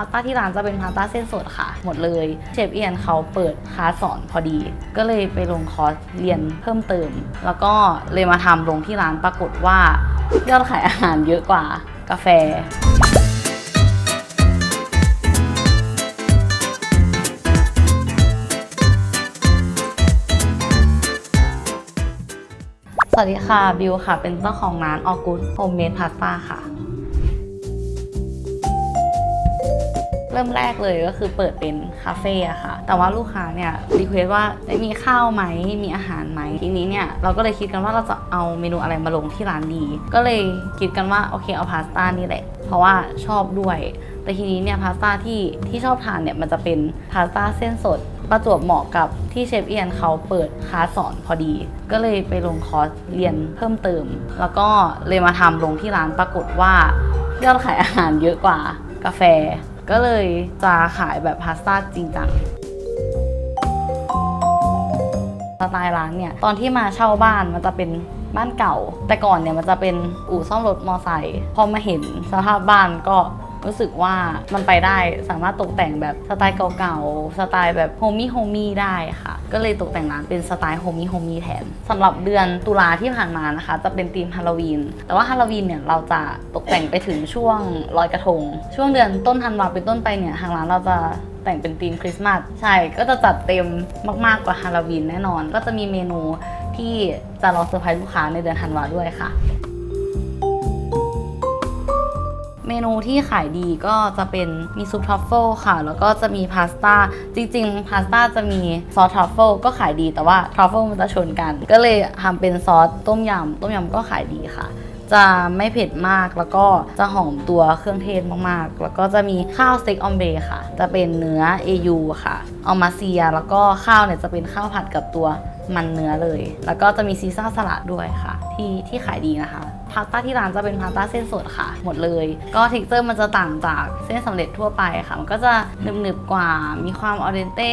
าสต้าที่ร้านจะเป็นพาสต้าเส้นสดค่ะ หมดเลยเชฟเอียนเขาเปิดคลาสสอนพอดี ก็เลยไปลงคอร์สเรียนเพิ่มเติม แล้วก็เลยมาทำลงที่ร้านปรากฏว่ายอดขายอาหารเยอะกว่ากาแฟสวัสดีค่ะ บิวค่ะ เป็นเจ้าของร้านออกูดโฮมเมดพาสต้าค่ะ เริ่มแรกเลยก็คือเปิดเป็นคาเฟ่อะค่ะ แต่ว่าลูกค้าเนี่ยรีเควสว่าเอ้มีข้าวไหมมีอาหารไหมทีนี้เนี่ยเราก็เลยคิดกันว่าเราจะเอาเมนูอะไรมาลงที่ร้านดี ก็เลยคิดกันว่าโอเคเอาพาสต้านี่แหละ เพราะว่าชอบด้วย แต่ทีนี้เนี่ยพาสต้าที่ที่ชอบทานเนี่ยมันจะเป็นพาสต้าเส้นสดประจวบเหมาะกับที่เชฟเอียนเขาเปิดคลาสสอนพอดี ก็เลยไปลงคอร์สเรียนเพิ่มเติม แล้วก็เลยมาทำลงที่ร้านปรากฏว่ายอดขายอาหารเยอะกว่ากาแฟ ก็เลยจะขายแบบพาสต้าจริงจังสไตล์ร้านเนี่ยตอนที่มาเช่าบ้านมันจะเป็นบ้านเก่า แต่ก่อนเนี่ยมันจะเป็นอู่ซ่อมรถมอไซค์พอมาเห็นสภาพบ้านก็ รู้สึกว่ามันไปได้สามารถตกแต่งแบบสไตล์เก่าๆ สไตล์แบบโฮมี่โฮมี่ได้ค่ะ ก็เลยตกแต่งร้านเป็นสไตล์โฮมี่โฮมี่แทนสำหรับเดือนตุลาที่ผ่านมานะคะ จะเป็นธีมฮาโลวีนแต่ว่าฮาโลวีนเนี่ยเราจะตกแต่งไปถึงช่วงลอยกระทง ช่วงเดือนต้นธันวาเป็นต้นไปเนี่ยทางร้านเราจะแต่งเป็นธีมคริสต์มาสใช่ก็จะจัดเต็มมากๆกว่าฮาโลวีนแน่นอน ก็จะมีเมนูที่จะรอเซอร์ไพรส์ลูกค้าในเดือนธันวาด้วยค่ะ เมนูที่ขายดีก็จะเป็นมีซุปทรัฟเฟิลค่ะ แล้วก็จะมีพาสต้า จริงๆ พาสต้าจะมีซอสทรัฟเฟิลก็ขายดีแต่ว่าทรัฟเฟิลมันจะชนกัน ก็เลยทำเป็นซอสต้มยำต้มยำก็ขายดีค่ะจะไม่เผ็ดมากแล้วก็จะหอมตัวเครื่องเทศมากๆ แล้วก็จะมีข้าวสเต็กออมเบรค่ะ จะเป็นเนื้อ AU ค่ะเอามาเซีย แล้วก็ข้าวเนี่ยจะเป็นข้าวผัดกับตัวมันเนื้อเลย แล้วก็จะมีซีซ่าสลัดด้วยค่ะ ที่ที่ขายดีนะคะ พาสต้าที่ร้านจะเป็นพาสต้าเส้นสดค่ะ หมดเลย ก็เท็กเจอร์มันจะต่างจากเส้นสำเร็จทั่วไปค่ะ มันก็จะหนึบๆกว่ามีความออเดนเต้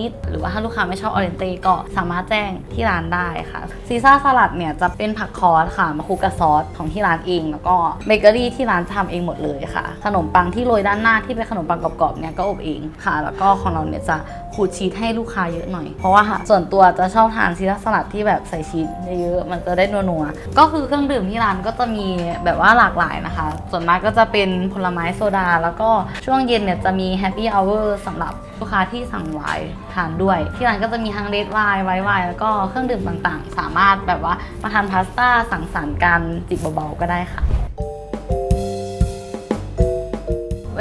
นิดๆหรือว่าถ้าลูกค้าไม่ชอบออเดนเต้ก็สามารถแจ้งที่ร้านได้ค่ะซีซ่าสลัดเนี่ยจะเป็นผักคอสค่ะมาคลุกกับซอสของที่ร้านเอง แล้วก็เบเกอรี่ที่ร้านทำเองหมดเลยค่ะ ขนมปังที่โรยด้านหน้าที่เป็นขนมปังกรอบๆเนี่ยก็อบเองค่ะ แล้วก็ของเราเนี่ยจะขูดชีสให้ลูกค้าเยอะหน่อย เพราะว่าส่วนตัวจะชอบทานซีซ่าสลัดที่แบบใส่ชีสเยอะๆมันจะได้นัวๆก็คือเครื่องดื่มที่ร้านก็จะมีแบบว่าหลากหลายนะคะ ส่วนมากก็จะเป็นผลไม้โซดา แล้วก็ช่วงเย็นเนี่ยจะมีแฮปปี้เอาเวอร์สำหรับลูกค้าที่สั่งไวน์ทานด้วย ที่ร้านก็จะมีทั้งเลดไวน์ไวน์ไวน์แล้วก็เครื่องดื่มต่างๆ สามารถแบบว่ามาทานพาสต้าสั่งสรรค์กันจิบเบาๆก็ได้ค่ะ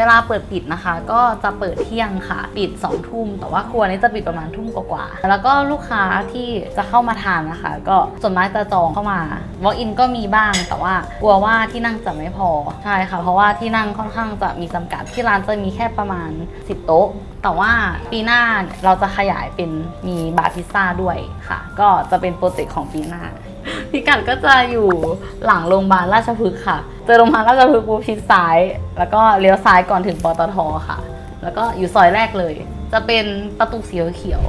เวลาเปิดปิดนะคะ ก็จะเปิดเที่ยงค่ะ ปิด2องทุ่ม แต่ว่าครัวนี้จะปิดประมาณทุ่มกว่าๆแล้วก็ลูกค้าที่จะเข้ามาทานนะคะ ก็ส่วนมากจะจองเข้ามา walk in ก็มีบ้าง แต่ว่ากลัวว่าที่นั่งจะไม่พอใช่ค่ะ เพราะว่าที่นั่งค่อนข้างจะมีจำกัดที่ร้านจะมีแค่ประมาณ 10 โต๊ะ แต่ว่าปีหน้าเราจะขยายเป็นมีบาร์พิซซ่าด้วยค่ะ ก็จะเป็นโปรเจกต์ของปีหน้า พิกัดก็จะอยู่หลังโรงพยาบาลราชพฤกษ์ค่ะ เจอโรงพยาบาลราชพฤกษ์ปุ๊บชิดซ้าย แล้วก็เลี้ยวซ้ายก่อนถึงปตทค่ะ แล้วก็อยู่ซอยแรกเลย จะเป็นประตูสีเขียว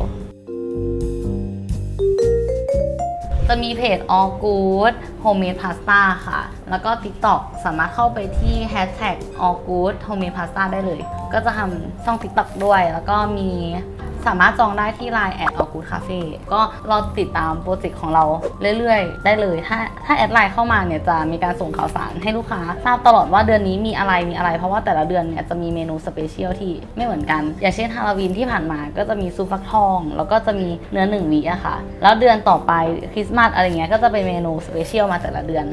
จะมีเพจ all good homemade pasta ค่ะ แล้วก็ TikTok สามารถเข้าไปที่ hashtag all good homemade pasta ได้เลย ก็จะทำช่อง TikTok ด้วย แล้วก็มี สามารถจองได้ที่ Line แอด all good cafe ก็รอติดตามโปรเจกต์ของเราเรื่อยๆ ได้เลย ถ้าถ้าแอดไลน์เข้ามาเนี่ยจะมีการส่งข่าวสารให้ลูกค้า ทราบตลอดว่าเดือนนี้มีอะไรมีอะไร เพราะว่าแต่ละเดือนเนี่ยจะมีเมนูสเปเชียลที่ไม่เหมือนกัน อย่างเช่นฮาโลวีนที่ผ่านมาก็จะมีซุปฟักทอง แล้วก็จะมีเนื้อหนึ่งวิอะค่ะ แล้วเดือนต่อไปคริสต์มาสอะไรเงี้ยก็จะเป็นเมนูสเปเชียลมาแต่ละเดือน